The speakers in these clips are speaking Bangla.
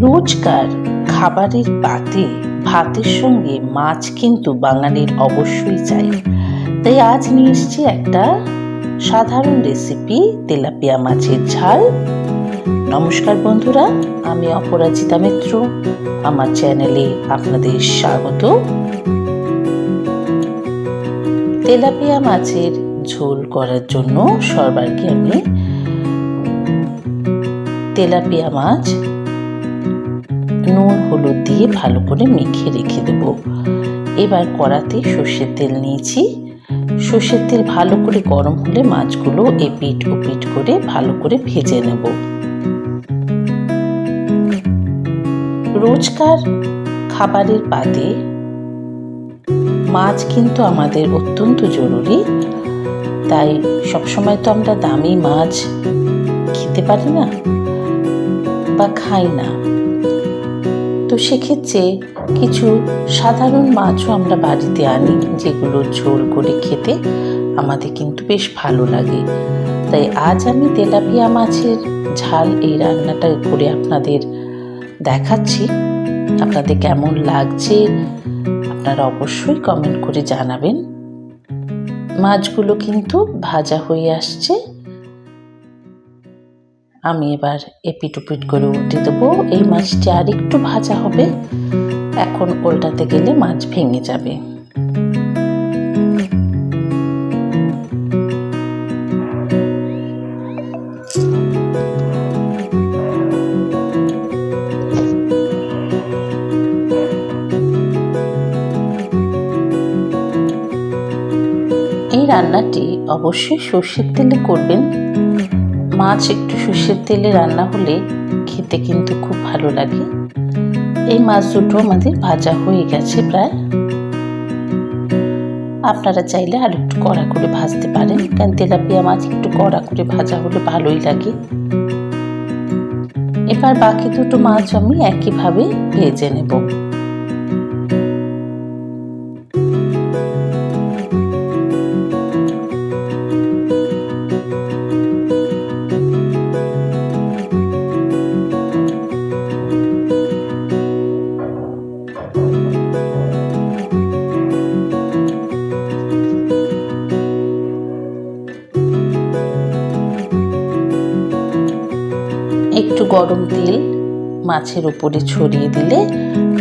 রোজকার খাবারের পাতে ভাতের সঙ্গে মাছ কিন্তু বাঙালির অবশ্যই চাই। তাই আজ নিয়ে এসেছি একটা সাধারণ রেসিপি তেলাপিয়া মাছের ঝাল। নমস্কার বন্ধুরা, আমি অপরাজিতা মিত্র। আমার চ্যানেলে আপনাদের স্বাগত। তেলাপিয়া মাছের ঝোল করার জন্য সর্বার্গে আমি তেলাপিয়া মাছ নুন হলুদ দিয়ে ভালো করে মেখে রেখে দেবো। এবার কড়াতে সর্ষের তেল নিয়েছি। সর্ষের তেল ভালো করে গরম হলে মাছগুলো এপিট ওপিট করে ভালো করে ভেজে নেব। রোজকার খাবারের পাতে মাছ কিন্তু আমাদের অত্যন্ত জরুরি, তাই সবসময় তো আমরা দামি মাছ খেতে পারি না বা খাই না। তো সেক্ষেত্রে কিছু সাধারণ মাছও আমরা বাড়িতে আনি, যেগুলো ঝোল করে খেতে আমাদের কিন্তু বেশ ভালো লাগে। তাই আজ আমি তেলাপিয়া মাছের ঝাল এই রান্নাটা করে আপনাদের দেখাচ্ছি। আপনাদের কেমন লাগছে আপনারা অবশ্যই কমেন্ট করে জানাবেন। মাছগুলো কিন্তু ভাজা হয়ে আসছে। আমি এবার এপিট উপিট করে উল্টে দেবো। এই মাছটি আর একটু ভাজা হবে। এখন উল্টাতে গেলে মাছ ভেঙে যাবে। এই রান্নাটি অবশ্যই সর্ষের তেলে করবেন। মাছ একটু সর্ষের তেলে রান্না হলে খেতে কিন্তু খুব ভালো লাগে। এই মাছ দুটো আমাদের ভাজা হয়ে গেছে প্রায়। আপনারা চাইলে আর একটু কড়া করে ভাজতে পারেন, কারণ তেলাপিয়া মাছ একটু কড়া করে ভাজা হলে ভালোই লাগে। এবার বাকি দুটো মাছ আমি একইভাবে ভেজে নেব। একটু গরম তেল মাছের উপরে ছড়িয়ে দিলে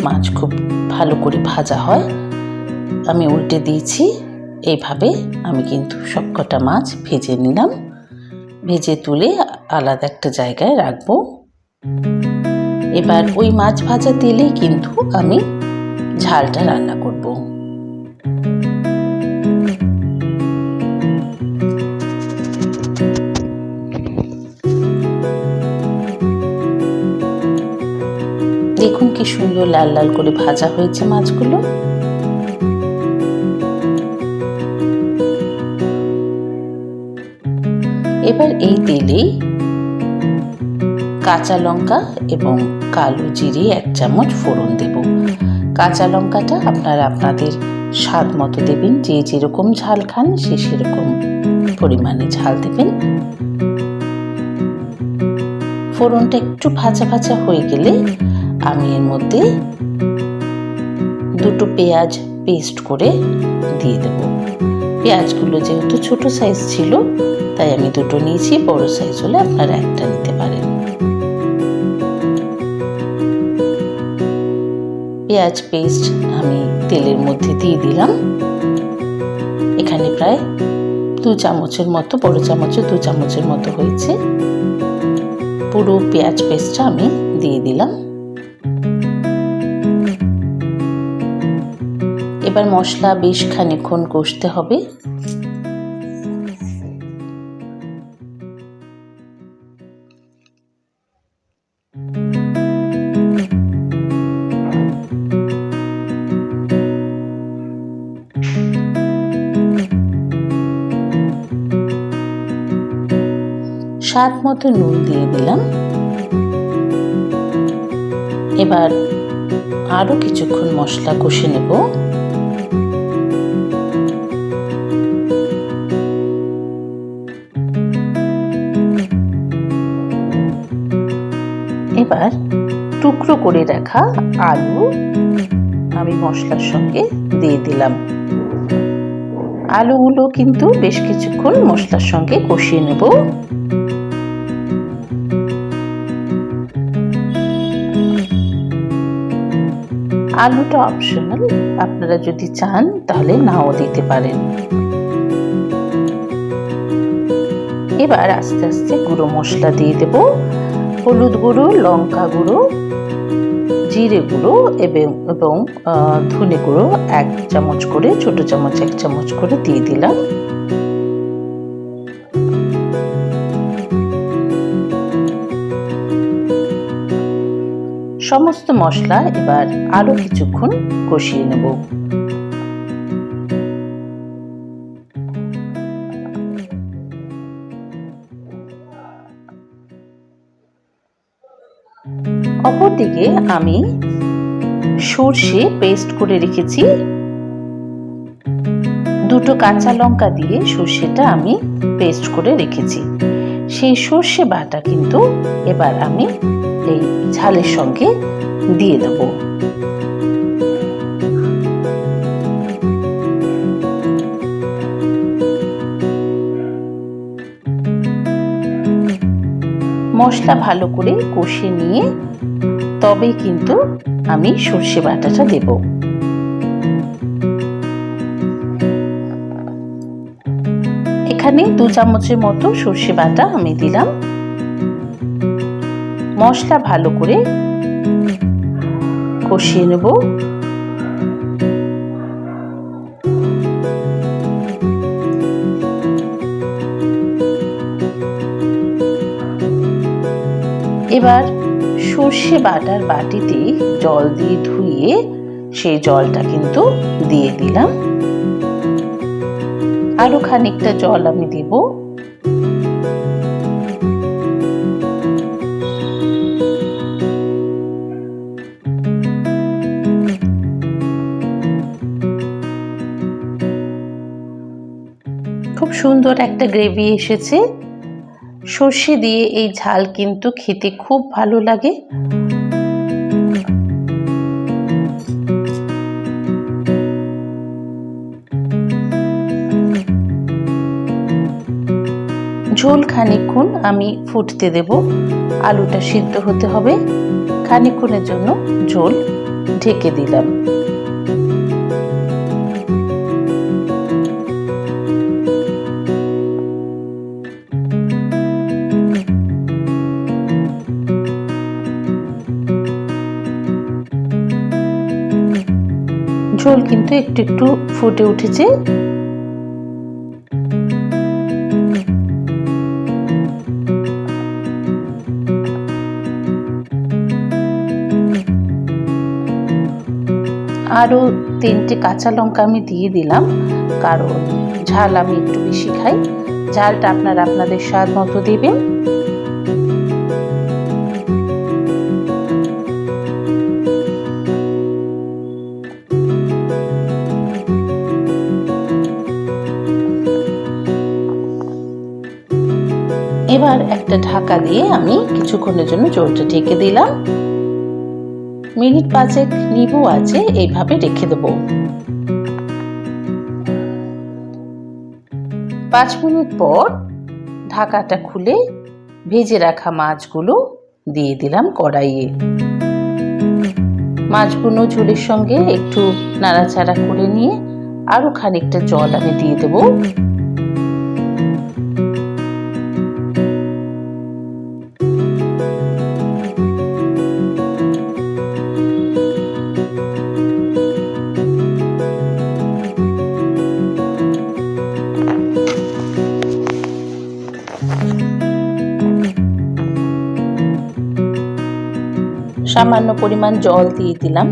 মাছ খুব ভালো করে ভাজা হয়। আমি উল্টে দিয়েছি। এইভাবে আমি কিন্তু সবকটা মাছ ভেজে নিলাম। ভেজে তুলে আলাদা একটা জায়গায় রাখব। এবার ওই মাছ ভাজা তেলেই কিন্তু আমি ঝালটা রান্না করব। কি সুন্দর লাল লাল করে ভাজা হয়েছে মাছগুলো। এবার এই তেলেই কাঁচা লঙ্কা এবং কালো জিরে এক চামচ ফোড়ন দেব। কাঁচা লঙ্কাটা আপনারা আপনাদের স্বাদ মতো দেবেন, যে যেরকম ঝাল খান সে সেরকম পরিমাণে ঝাল দেবেন। ফোড়নটা একটু ভাজা ভাজা হয়ে গেলে আমি এর মধ্যে দুটো পেঁয়াজ পেস্ট করে দিয়ে দেব। পেঁয়াজগুলো যেহেতু ছোট সাইজ ছিল, তাই আমি দুটো নিয়েছি, বড় সাইজ হলে আপনারা একটা নিতে পারেন। পেঁয়াজ পেস্ট আমি তেলের মধ্যে দিয়ে দিলাম। এখানে প্রায় দু চামচের মতো, বড় চামচে দু চামচের মতো হয়েছে। পুরো পেঁয়াজ পেস্টটা আমি দিয়ে দিলাম। এবার মশলা বেশ খানিক্ষণ কষতে হবে। স্বাদ মতো নুন দিয়ে দিলাম। এবার আরও কিছুক্ষণ মশলা কষে নেব। টুকরো করে রাখা আলু আমি মশলার সঙ্গে দিয়ে দিলাম। আলুগুলো কিন্তু বেশ কিছুক্ষণ মশলার সঙ্গে কষিয়ে নেব। আলুটা অপশনাল আপনারা যদি চান তাহলে নাও দিতে পারেন। এবার আস্তে আস্তে গুঁড়ো মশলা দিয়ে দেব। হলুদ গুঁড়ো, লঙ্কা গুঁড়ো জিরে গুঁড়ো এবং ধনে গুঁড়ো এক চামচ করে, ছোট চামচ এক চামচ করে দিয়ে দিলাম। সমস্ত মশলা এবার আরও কিছুক্ষণ কষিয়ে নেব। অপরদিকে আমি সর্ষে পেস্ট করে রেখেছি। দুটো কাঁচা লঙ্কা দিয়ে সর্ষেটা আমি পেস্ট করে রেখেছি। সেই সর্ষে বাটা কিন্তু এবার আমি এই ঝালের সঙ্গে দিয়ে দেব। মশলা ভালো করে কষে নিয়ে তবে কিন্তু আমি সর্ষে বাটাটা দেব। এখানে দু চামচের মতো সর্ষে বাটা আমি দিলাম। মশলা ভালো করে কষিয়ে নেব। এবার সর্ষে বাটার বাটিতে জল দিয়ে ধুয়ে সেই জলটা কিন্তু দিয়ে দিলাম। আরও খানিকটা জল আমি দিব। খুব সুন্দর একটা গ্রেভি এসেছে। সর্ষে দিয়ে এই ঝাল কিন্তু খেতে খুব ভালো লাগে। ঝোল খানিক্ষণ আমি ফুটতে দেব। আলুটা সিদ্ধ হতে হবে। খানিক্ষণের জন্য ঝোল ঢেকে দিলাম। ঝোল কিন্তু একটু একটু ফুটে উঠেছে। আরও তিনটে কাঁচা লঙ্কা আমি দিয়ে দিলাম, কারণ ঝাল আমি একটু বেশি খাই। ঝালটা আপনারা আপনাদের স্বাদ মতো দেবেন। একটা ঢাকা দিয়ে আমি কিছুক্ষণের জন্য জলটা ঢেকে দিলাম। মিনিট পাঁচেক নিবু আছে, এইভাবে রেখে দেব। পাঁচ মিনিট পর ঢাকাটা খুলে ভেজে রাখা মাছগুলো দিয়ে দিলাম কড়াইয়ে। মাছগুলো ঝোলের সঙ্গে একটু নাড়াচাড়া করে নিয়ে আরও খানিকটা জল আমি দিয়ে দেবো। সামান্য পরিমাণ জল দিয়ে দিলাম।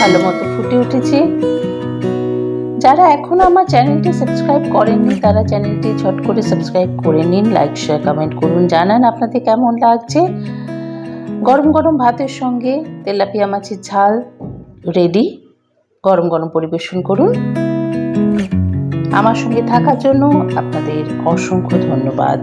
ভালো মতো ফুটে উঠেছে। যারা এখনও আমার চ্যানেলটি সাবস্ক্রাইব করেননি, তারা চ্যানেলটি ঝট করে সাবস্ক্রাইব করে নিন লাইক শেয়ার কমেন্ট করুন, জানান আপনাদের কেমন লাগছে। গরম গরম ভাতের সঙ্গে তেলাপিয়া মাছের ঝাল রেডি গরম গরম পরিবেশন করুন। আমার সঙ্গে থাকার জন্য আপনাদের অসংখ্য ধন্যবাদ।